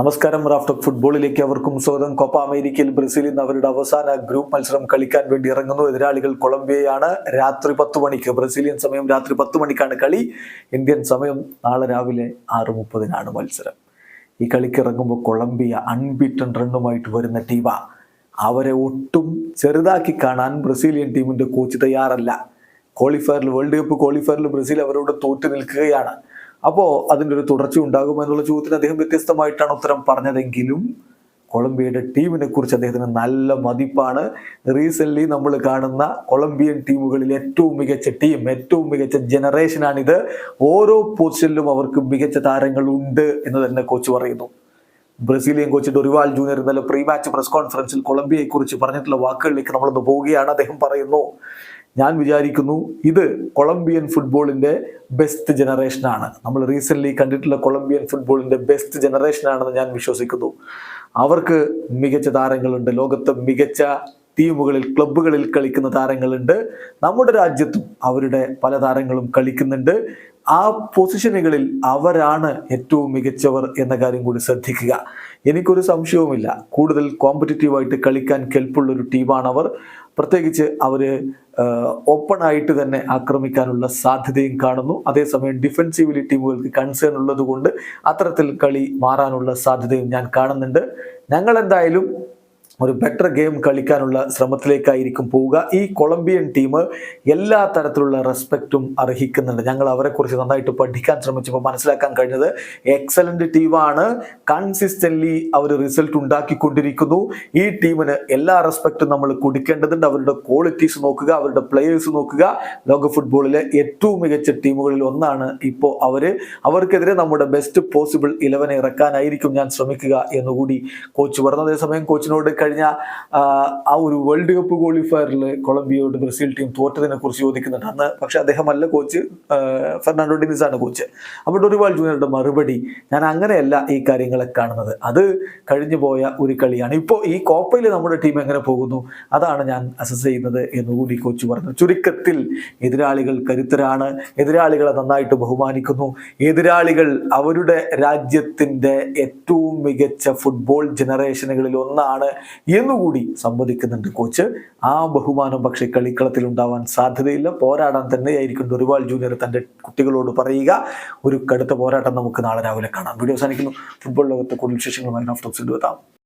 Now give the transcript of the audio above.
നമസ്കാരം റാഫ്റ്റോക്ക് ഫുട്ബോളിലേക്ക് അവർക്കും സ്വാഗതം. കോപ്പ അമേരിക്കയിൽ ബ്രസീൽ ഇന്ന് അവരുടെ അവസാന ഗ്രൂപ്പ് മത്സരം കളിക്കാൻ വേണ്ടി ഇറങ്ങുന്നു. എതിരാളികൾ കൊളംബിയയാണ്. രാത്രി പത്ത് മണിക്ക് ബ്രസീലിയൻ സമയം രാത്രി പത്ത് മണിക്കാണ് കളി. ഇന്ത്യൻ സമയം നാളെ രാവിലെ ആറ് മുപ്പതിനാണ് മത്സരം. ഈ കളിക്ക് ഇറങ്ങുമ്പോൾ കൊളംബിയ അൺബീറ്റൺ റണ്ണുമായിട്ട് വരുന്ന ടീമ. അവരെ ഒട്ടും ചെറുതാക്കി കാണാൻ ബ്രസീലിയൻ ടീമിന്റെ കോച്ച് തയ്യാറല്ല. ക്വാളിഫയറിൽ വേൾഡ് കപ്പ് ക്വാളിഫയറിൽ ബ്രസീൽ അവരോട് തോറ്റു നിൽക്കുകയാണ്. അപ്പോൾ അതിന്റെ ഒരു തുടർച്ച ഉണ്ടാകുമോ എന്നുള്ള ചോദ്യത്തിന് അദ്ദേഹം വ്യത്യസ്തമായിട്ടാണ് ഉത്തരം പറഞ്ഞതെങ്കിലും കൊളംബിയയുടെ ടീമിനെ കുറിച്ച് അദ്ദേഹത്തിന് നല്ല മതിപ്പാണ്. റീസെന്റ് നമ്മൾ കാണുന്ന കൊളംബിയൻ ടീമുകളിൽ ഏറ്റവും മികച്ച ടീം ഏറ്റവും മികച്ച ജനറേഷനാണിത് ഓരോ പൊസിഷനിലും അവർക്ക് മികച്ച താരങ്ങൾ ഉണ്ട് എന്ന് തന്നെ കോച്ച് പറയുന്നു. ബ്രസീലിയൻ കോച്ച് ഡൊറിവാൾ ജൂനിയർ ഇന്നലെ പ്രീ മാച്ച് പ്രസ് കോൺഫറൻസിൽ കൊളംബിയയെ കുറിച്ച് പറഞ്ഞിട്ടുള്ള വാക്കുകളിലേക്ക് നമ്മളൊന്ന് പോവുകയാണ് അദ്ദേഹം പറയുന്നു. ഞാൻ വിചാരിക്കുന്നു ഇത് കൊളംബിയൻ ഫുട്ബോളിന്റെ ബെസ്റ്റ് ജനറേഷനാണ് നമ്മൾ റീസെന്റ്ലി കണ്ടിട്ടുള്ള കൊളംബിയൻ ഫുട്ബോളിന്റെ ബെസ്റ്റ് ജനറേഷനാണെന്ന് ഞാൻ വിശ്വസിക്കുന്നു. അവർക്ക് മികച്ച താരങ്ങളുണ്ട്. ലോകത്തെ മികച്ച ടീമുകളിൽ ക്ലബ്ബുകളിൽ കളിക്കുന്ന താരങ്ങളുണ്ട്. നമ്മുടെ രാജ്യത്തും അവരുടെ പല താരങ്ങളും കളിക്കുന്നുണ്ട്. ആ പൊസിഷനുകളിൽ അവരാണ് ഏറ്റവും മികച്ചവർ എന്ന കാര്യം കൂടി ശ്രദ്ധിക്കുക. എനിക്കൊരു സംശയവുമില്ല. കൂടുതൽ കോമ്പറ്റീറ്റീവായിട്ട് കളിക്കാൻ കെൽപ്പുള്ള ഒരു ടീമാണ് അവർ പ്രത്യേകിച്ച് അവർ ഓപ്പൺ ആയിട്ട് തന്നെ ആക്രമിക്കാനുള്ള സാധ്യതയും കാണുന്നു. അതേസമയം ഡിഫെൻസീവ്ലി ടീമുകൾക്ക് കൺസേൺ ഉള്ളത് കൊണ്ട് അത്തരത്തിൽ കളി മാറാനുള്ള സാധ്യതയും ഞാൻ കാണുന്നുണ്ട്. ഞങ്ങൾ എന്തായാലും ഒരു ബെറ്റർ ഗെയിം കളിക്കാനുള്ള ശ്രമത്തിലേക്കായിരിക്കും പോവുക. ഈ കൊളംബിയൻ ടീം എല്ലാ തരത്തിലുള്ള റെസ്പെക്റ്റും അർഹിക്കുന്നുണ്ട്. ഞങ്ങൾ അവരെക്കുറിച്ച് നന്നായിട്ട് പഠിക്കാൻ ശ്രമിച്ചപ്പോൾ മനസ്സിലാക്കാൻ കഴിഞ്ഞത് എക്സലന്റ് ടീമാണ് കൺസിസ്റ്റന്റ്ലി അവർ റിസൾട്ട് ഉണ്ടാക്കിക്കൊണ്ടിരിക്കുന്നു. ഈ ടീമിന് എല്ലാ റെസ്പെക്റ്റും നമ്മൾ കൊടുക്കേണ്ടതുണ്ട്. അവരുടെ ക്വാളിറ്റീസ് നോക്കുക അവരുടെ പ്ലെയേഴ്സ് നോക്കുക. ലോക ഫുട്ബോളിലെ ഏറ്റവും മികച്ച ടീമുകളിൽ ഒന്നാണ് ഇപ്പോൾ അവർ അവർക്കെതിരെ നമ്മുടെ ബെസ്റ്റ് പോസിബിൾ ഇലവനെ ഇറക്കാനായിരിക്കും ഞാൻ ശ്രമിക്കുക എന്നുകൂടി കോച്ച് പറഞ്ഞു അതേസമയം കോച്ചിനോട് കഴിഞ്ഞ ആ, ഒരു വേൾഡ് കപ്പ് ക്വാളിഫയറിൽ കൊളംബിയയോട് ബ്രസീൽ ടീം തോറ്റതിനെ കുറിച്ച് ചോദിക്കുന്നുണ്ട്. അന്ന് പക്ഷെ അദ്ദേഹമല്ല കോച്ച് ഫെർണാണ്ടോ ഡിനിസ് ആണ് കോച്ച് അപ്പോൾ ഡൊറിവാൾ ജൂനിയറുടെ മറുപടി. ഞാൻ അങ്ങനെയല്ല ഈ കാര്യങ്ങളെ കാണുന്നത്. അത് കഴിഞ്ഞു പോയ ഒരു കളിയാണ്. ഇപ്പോൾ ഈ കോപ്പയിൽ നമ്മുടെ ടീം എങ്ങനെ പോകുന്നു? അതാണ് ഞാൻ അസസ് ചെയ്യുന്നത് എന്നുകൂടി കോച്ച് പറഞ്ഞു. ചുരുക്കത്തിൽ എതിരാളികൾ കരുത്തരാണ്. എതിരാളികളെ നന്നായിട്ട് ബഹുമാനിക്കുന്നു. എതിരാളികൾ അവരുടെ രാജ്യത്തിന്റെ ഏറ്റവും മികച്ച ഫുട്ബോൾ ജനറേഷനുകളിൽ ഒന്നാണ് എന്നുകൂടി സംവദിക്കുന്നുണ്ട് കോച്ച്. ആ ബഹുമാനം പക്ഷേ കളിക്കളത്തിൽ ഉണ്ടാവാൻ സാധ്യതയില്ല. പോരാടാൻ തന്നെയായിരിക്കും ഡൊറിവാൾ ജൂനിയർ തന്റെ കുട്ടികളോട് പറയുക. ഒരു കടുത്ത പോരാട്ടം നമുക്ക് നാളെ രാവിലെ കാണാം. വീഡിയോ അവസാനിക്കുന്നു. ഫുട്ബോൾ ലോകത്തെ കൂടുതൽ വിശേഷങ്ങളുമായി ഓഫ് എത്താം.